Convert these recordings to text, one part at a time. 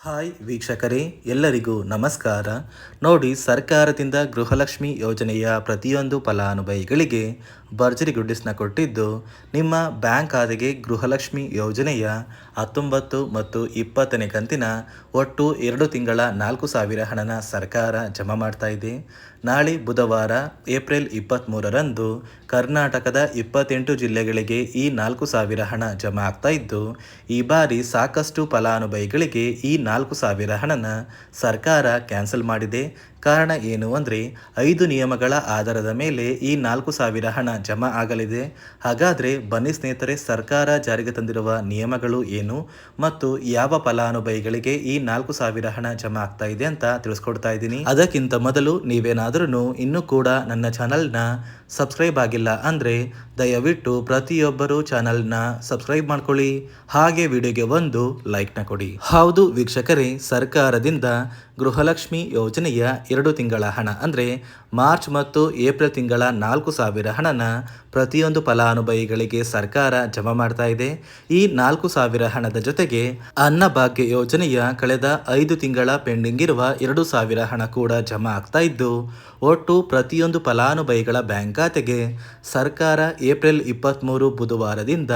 Hi ವೀಕ್ಷಕರೇ, ಎಲ್ಲರಿಗೂ ನಮಸ್ಕಾರ. ನೋಡಿ, ಸರ್ಕಾರದಿಂದ ಗೃಹಲಕ್ಷ್ಮಿ ಯೋಜನೆಯ ಪ್ರತಿಯೊಂದು ಫಲಾನುಭವಿಗಳಿಗೆ ಭರ್ಜರಿ ಗುಡ್ಡಿಸ್ನ ಕೊಟ್ಟಿದ್ದು, ನಿಮ್ಮ ಬ್ಯಾಂಕ್ ಖಾತೆಗೆ ಗೃಹಲಕ್ಷ್ಮಿ ಯೋಜನೆಯ ಹತ್ತೊಂಬತ್ತು ಮತ್ತು ಇಪ್ಪತ್ತನೇ ಕಂತಿನ ಒಟ್ಟು ಎರಡು ತಿಂಗಳ ನಾಲ್ಕು ಸಾವಿರ ಹಣನ ಸರ್ಕಾರ ಜಮಾ ಮಾಡ್ತಾ ಇದೆ. ನಾಳೆ ಬುಧವಾರ, ಏಪ್ರಿಲ್ ಇಪ್ಪತ್ತ್ಮೂರರಂದು ಕರ್ನಾಟಕದ ಇಪ್ಪತ್ತೆಂಟು ಜಿಲ್ಲೆಗಳಿಗೆ ಈ ನಾಲ್ಕು ಸಾವಿರ ಹಣ ಜಮಾ ಆಗ್ತಾ ಇದ್ದು, ಈ ಬಾರಿ ಸಾಕಷ್ಟು ಫಲಾನುಭವಿಗಳಿಗೆ ಈ ನಾಲ್ಕು ಸಾವಿರ ಹಣನ ಸರ್ಕಾರ ಕ್ಯಾನ್ಸಲ್ ಮಾಡಿದೆ. ಕಾರಣ ಏನು ಅಂದರೆ ಐದು ನಿಯಮಗಳ ಆಧಾರದ ಮೇಲೆ ಈ ನಾಲ್ಕು ಸಾವಿರ ಹಣ ಜಮಾ ಆಗಲಿದೆ. ಹಾಗಾದರೆ ಬನ್ನಿ ಸ್ನೇಹಿತರೆ, ಸರ್ಕಾರ ಜಾರಿಗೆ ತಂದಿರುವ ನಿಯಮಗಳು ಏನು ಮತ್ತು ಯಾವ ಫಲಾನುಭವಿಗಳಿಗೆ ಈ ನಾಲ್ಕು ಸಾವಿರ ಹಣ ಜಮಾ ಆಗ್ತಾ ಇದೆ ಅಂತ ತಿಳಿಸ್ಕೊಡ್ತಾ ಇದ್ದೀನಿ. ಅದಕ್ಕಿಂತ ಮೊದಲು ನೀವೇನಾದ್ರೂ ಇನ್ನೂ ಕೂಡ ನನ್ನ ಚಾನಲ್ನ ಸಬ್ಸ್ಕ್ರೈಬ್ ಆಗಿಲ್ಲ ಅಂದರೆ ದಯವಿಟ್ಟು ಪ್ರತಿಯೊಬ್ಬರು ಚಾನಲ್ನ ಸಬ್ಸ್ಕ್ರೈಬ್ ಮಾಡ್ಕೊಳ್ಳಿ. ಹಾಗೆ ವಿಡಿಯೋಗೆ ಒಂದು ಲೈಕ್ನ ಕೊಡಿ. ಹೌದು ವೀಕ್ಷಕರೇ, ಸರ್ಕಾರದಿಂದ ಗೃಹಲಕ್ಷ್ಮಿ ಯೋಜನೆಯ ಎರಡು ತಿಂಗಳ ಹಣ ಅಂದರೆ ಮಾರ್ಚ್ ಮತ್ತು ಏಪ್ರಿಲ್ ತಿಂಗಳ ನಾಲ್ಕು ಸಾವಿರ ಹಣನ ಪ್ರತಿಯೊಂದು ಫಲಾನುಭವಿಗಳಿಗೆ ಸರ್ಕಾರ ಜಮಾ ಮಾಡ್ತಾ ಇದೆ. ಈ ನಾಲ್ಕು ಸಾವಿರ ಹಣದ ಜೊತೆಗೆ ಅನ್ನಭಾಗ್ಯ ಯೋಜನೆಯ ಕಳೆದ ಐದು ತಿಂಗಳ ಪೆಂಡಿಂಗ್ ಇರುವ ಎರಡು ಸಾವಿರ ಹಣ ಕೂಡ ಜಮಾ ಆಗ್ತಾ ಇದ್ದು, ಒಟ್ಟು ಪ್ರತಿಯೊಂದು ಫಲಾನುಭವಿಗಳ ಬ್ಯಾಂಕ್ ಖಾತೆಗೆ ಸರ್ಕಾರ ಏಪ್ರಿಲ್ ಇಪ್ಪತ್ತ್ಮೂರು ಬುಧವಾರದಿಂದ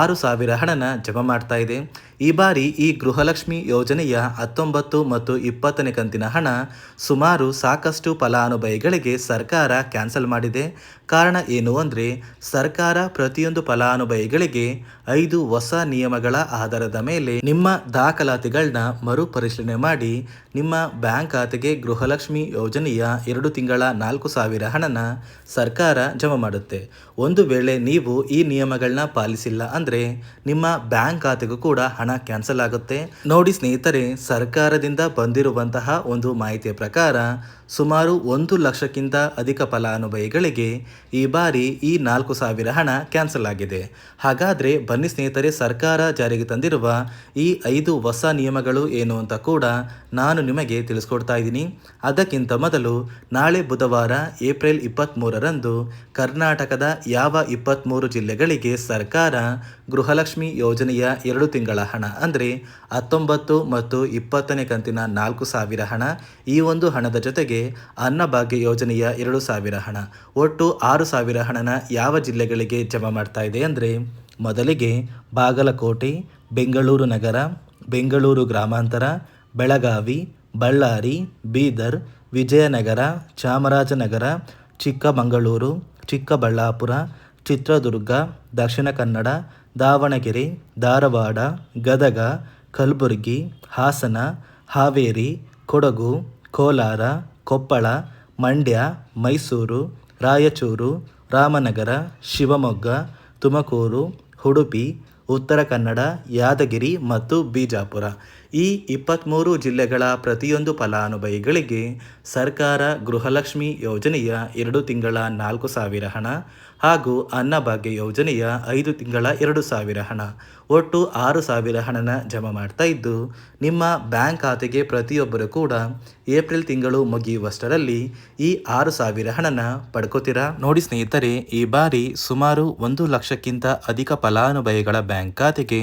ಆರು ಸಾವಿರ ಹಣನ ಜಮಾ ಮಾಡ್ತಾ ಇದೆ. ಈ ಬಾರಿ ಈ ಗೃಹಲಕ್ಷ್ಮಿ ಯೋಜನೆಯ ಹತ್ತೊಂಬತ್ತು ಮತ್ತು ಇಪ್ಪತ್ತನೇ ಕಂತಿನ ಹಣ ಸುಮಾರು ಸಾಕಷ್ಟು ಫಲಾನುಭವಿಗಳಿಗೆ ಸರ್ಕಾರ ಕ್ಯಾನ್ಸಲ್ ಮಾಡಿದೆ. ಕಾರಣ ಏನು ಅಂದರೆ, ಸರ್ಕಾರ ಪ್ರತಿಯೊಂದು ಫಲಾನುಭವಿಗಳಿಗೆ ಐದು ಹೊಸ ನಿಯಮಗಳ ಆಧಾರದ ಮೇಲೆ ನಿಮ್ಮ ದಾಖಲಾತಿಗಳನ್ನ ಮರುಪರಿಶೀಲನೆ ಮಾಡಿ ನಿಮ್ಮ ಬ್ಯಾಂಕ್ ಖಾತೆಗೆ ಗೃಹಲಕ್ಷ್ಮಿ ಯೋಜನೆಯ ಎರಡು ತಿಂಗಳ ನಾಲ್ಕು ಸಾವಿರ ಹಣನ ಸರ್ಕಾರ ಜಮಾ ಮಾಡುತ್ತೆ. ಒಂದು ವೇಳೆ ನೀವು ಈ ನಿಯಮಗಳನ್ನ ಪಾಲಿಸಿಲ್ಲ ಅಂದರೆ ನಿಮ್ಮ ಬ್ಯಾಂಕ್ ಖಾತೆಗೂ ಕೂಡ ಕ್ಯಾನ್ಸಲ್ ಆಗುತ್ತೆ. ನೋಡಿ ಸ್ನೇಹಿತರೆ, ಸರ್ಕಾರದಿಂದ ಬಂದಿರುವಂತಹ ಒಂದು ಮಾಹಿತಿಯ ಪ್ರಕಾರ ಸುಮಾರು ಒಂದು ಲಕ್ಷಕ್ಕಿಂತ ಅಧಿಕ ಫಲಾನುಭವಿಗಳಿಗೆ ಈ ಬಾರಿ ಈ ನಾಲ್ಕು ಸಾವಿರ ಹಣ ಕ್ಯಾನ್ಸಲ್ ಆಗಿದೆ. ಹಾಗಾದರೆ ಬನ್ನಿ ಸ್ನೇಹಿತರೆ, ಸರ್ಕಾರ ಜಾರಿಗೆ ತಂದಿರುವ ಈ ಐದು ಹೊಸ ನಿಯಮಗಳು ಏನು ಅಂತ ಕೂಡ ನಾನು ನಿಮಗೆ ತಿಳಿಸ್ಕೊಡ್ತಾ ಇದ್ದೀನಿ. ಅದಕ್ಕಿಂತ ಮೊದಲು ನಾಳೆ ಬುಧವಾರ ಏಪ್ರಿಲ್ ಇಪ್ಪತ್ತ್ಮೂರರಂದು ಕರ್ನಾಟಕದ ಯಾವ ಇಪ್ಪತ್ತ್ಮೂರು ಜಿಲ್ಲೆಗಳಿಗೆ ಸರ್ಕಾರ ಗೃಹಲಕ್ಷ್ಮಿ ಯೋಜನೆಯ ಎರಡು ತಿಂಗಳ ಹಣ. ಅಂದರೆ ಹತ್ತೊಂಬತ್ತು ಮತ್ತು ಇಪ್ಪತ್ತನೇ ಕಂತಿನ ನಾಲ್ಕು ಸಾವಿರ ಹಣ. ಈ ಒಂದು ಹಣದ ಜೊತೆಗೆ ಅನ್ನಭಾಗ್ಯ ಯೋಜನೆಯ ಎರಡು ಸಾವಿರ ಹಣ. ಒಟ್ಟು ಆರು ಸಾವಿರ ಹಣನ ಯಾವ ಜಿಲ್ಲೆಗಳಿಗೆ ಜಮಾ ಮಾಡ್ತಾ ಇದೆ ಅಂದರೆ ಮೊದಲಿಗೆ ಬಾಗಲಕೋಟೆ, ಬೆಂಗಳೂರು ನಗರ, ಬೆಂಗಳೂರು ಗ್ರಾಮಾಂತರ, ಬೆಳಗಾವಿ, ಬಳ್ಳಾರಿ, ಬೀದರ್, ವಿಜಯನಗರ, ಚಾಮರಾಜನಗರ, ಚಿಕ್ಕಮಗಳೂರು, ಚಿಕ್ಕಬಳ್ಳಾಪುರ, ಚಿತ್ರದುರ್ಗ, ದಕ್ಷಿಣ ಕನ್ನಡ ದಾವಣಗೆರೆ, ಧಾರವಾಡ, ಗದಗ, ಕಲಬುರಗಿ, ಹಾಸನ, ಹಾವೇರಿ, ಕೊಡಗು, ಕೋಲಾರ, ಕೊಪ್ಪಳ, ಮಂಡ್ಯ, ಮೈಸೂರು, ರಾಯಚೂರು, ರಾಮನಗರ, ಶಿವಮೊಗ್ಗ, ತುಮಕೂರು, ಉಡುಪಿ, ಉತ್ತರ ಕನ್ನಡ, ಯಾದಗಿರಿ ಮತ್ತು ಬಿಜಾಪುರ. ಈ ಇಪ್ಪತ್ತ್ಮೂರು ಜಿಲ್ಲೆಗಳ ಪ್ರತಿಯೊಂದು ಫಲಾನುಭವಿಗಳಿಗೆ ಸರ್ಕಾರ ಗೃಹಲಕ್ಷ್ಮಿ ಯೋಜನೆಯ ಎರಡು ತಿಂಗಳ ನಾಲ್ಕು ಸಾವಿರ ಹಣ ಹಾಗೂ ಅನ್ನಭಾಗ್ಯ ಯೋಜನೆಯ ಐದು ತಿಂಗಳ ಎರಡು ಸಾವಿರ ಹಣ. ಒಟ್ಟು ಆರು ಸಾವಿರ ಹಣನ ಜಮಾ ಮಾಡ್ತಾ ಇದ್ದು, ನಿಮ್ಮ ಬ್ಯಾಂಕ್ ಖಾತೆಗೆ ಪ್ರತಿಯೊಬ್ಬರು ಕೂಡ ಏಪ್ರಿಲ್ ತಿಂಗಳು ಮುಗಿಯುವಷ್ಟರಲ್ಲಿ ಈ ಆರು ಸಾವಿರ ಹಣನ ಪಡ್ಕೋತೀರಾ? ನೋಡಿ ಸ್ನೇಹಿತರೆ, ಈ ಬಾರಿ ಸುಮಾರು ಒಂದು ಲಕ್ಷಕ್ಕಿಂತ ಅಧಿಕ ಫಲಾನುಭವಿಗಳ ಬ್ಯಾಂಕ್ ಖಾತೆಗೆ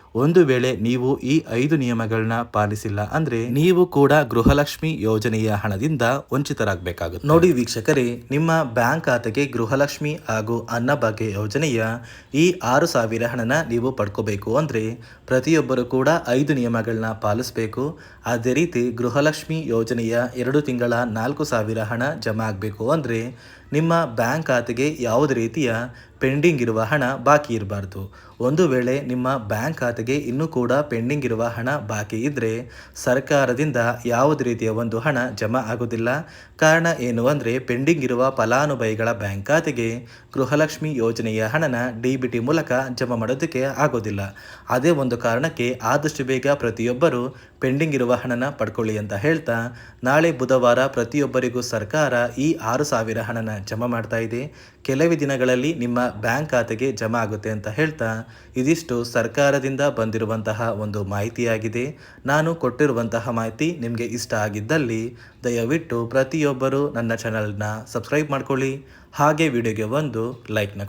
ಒಂದು ವೇಳೆ ನೀವು ಈ ಐದು ನಿಯಮಗಳನ್ನ ಪಾಲಿಸಿಲ್ಲ ಅಂದ್ರೆ ನೀವು ಕೂಡ ಗೃಹಲಕ್ಷ್ಮಿ ಯೋಜನೆಯ ಹಣದಿಂದ ವಂಚಿತರಾಗಬೇಕಾಗುತ್ತೆ. ನೋಡಿ ವೀಕ್ಷಕರೇ, ನಿಮ್ಮ ಬ್ಯಾಂಕ್ ಖಾತೆಗೆ ಗೃಹಲಕ್ಷ್ಮಿ ಹಾಗೂ ಅನ್ನಭಾಗ್ಯ ಯೋಜನೆಯ ಈ ಆರು ಸಾವಿರ ಹಣನ ನೀವು ಪಡ್ಕೋಬೇಕು ಅಂದ್ರೆ ಪ್ರತಿಯೊಬ್ಬರು ಕೂಡ ಐದು ನಿಯಮಗಳನ್ನ ಪಾಲಿಸಬೇಕು. ಅದೇ ರೀತಿ ಗೃಹಲಕ್ಷ್ಮಿ ಯೋಜನೆಯ ಎರಡು ತಿಂಗಳ ನಾಲ್ಕು ಸಾವಿರ ಹಣ ಜಮಾ ಆಗಬೇಕು ಅಂದರೆ ನಿಮ್ಮ ಬ್ಯಾಂಕ್ ಖಾತೆಗೆ ಯಾವುದೇ ರೀತಿಯ ಪೆಂಡಿಂಗ್ ಇರುವ ಹಣ ಬಾಕಿ ಇರಬಾರ್ದು? ಒಂದು ವೇಳೆ ನಿಮ್ಮ ಬ್ಯಾಂಕ್ ಖಾತೆಗೆ ಇನ್ನೂ ಕೂಡ ಪೆಂಡಿಂಗ್ ಇರುವ ಹಣ ಬಾಕಿ ಇದ್ದರೆ ಸರ್ಕಾರದಿಂದ ಯಾವುದೇ ರೀತಿಯ ಒಂದು ಹಣ ಜಮಾ ಆಗೋದಿಲ್ಲ. ಕಾರಣ ಏನು ಅಂದರೆ ಪೆಂಡಿಂಗ್ ಇರುವ ಫಲಾನುಭವಿಗಳ ಬ್ಯಾಂಕ್ ಖಾತೆಗೆ ಗೃಹಲಕ್ಷ್ಮಿ ಯೋಜನೆಯ ಹಣನ ಡಿ ಬಿ ಟಿ ಮೂಲಕ ಜಮಾ ಮಾಡೋದಕ್ಕೆ ಆಗೋದಿಲ್ಲ. ಅದೇ ಒಂದು ಕಾರಣಕ್ಕೆ ಆದಷ್ಟು ಬೇಗ ಪ್ರತಿಯೊಬ್ಬರು ಪೆಂಡಿಂಗ್ ಇರುವ ಹಣನ ಪಡ್ಕೊಳ್ಳಿ ಅಂತ ಹೇಳ್ತಾ ನಾಳೆ ಬುಧವಾರ ಪ್ರತಿಯೊಬ್ಬರಿಗೂ ಸರ್ಕಾರ ಈ ಆರು ಸಾವಿರ ಹಣನ ಜಮಾ ಮಾಡ್ತಾ ಇದೆ. ಕೆಲವೇ ದಿನಗಳಲ್ಲಿ ನಿಮ್ಮ ಬ್ಯಾಂಕ್ ಖಾತೆಗೆ ಜಮಾ ಆಗುತ್ತೆ ಅಂತ ಹೇಳ್ತಾ ಇದಿಷ್ಟು ಸರ್ಕಾರದಿಂದ ಬಂದಿರುವಂತಹ ಒಂದು ಮಾಹಿತಿಯಾಗಿದೆ. ನಾನು ಕೊಟ್ಟಿರುವಂತಹ ಮಾಹಿತಿ ನಿಮಗೆ ಇಷ್ಟ ಆಗಿದ್ದಲ್ಲಿ ದಯವಿಟ್ಟು ಪ್ರತಿಯೊಬ್ಬರು ನನ್ನ ಚಾನಲ್ನ ಸಬ್ಸ್ಕ್ರೈಬ್ ಮಾಡ್ಕೊಳ್ಳಿ. ಹಾಗೆ ವಿಡಿಯೋಗೆ ಒಂದು ಲೈಕ್ನ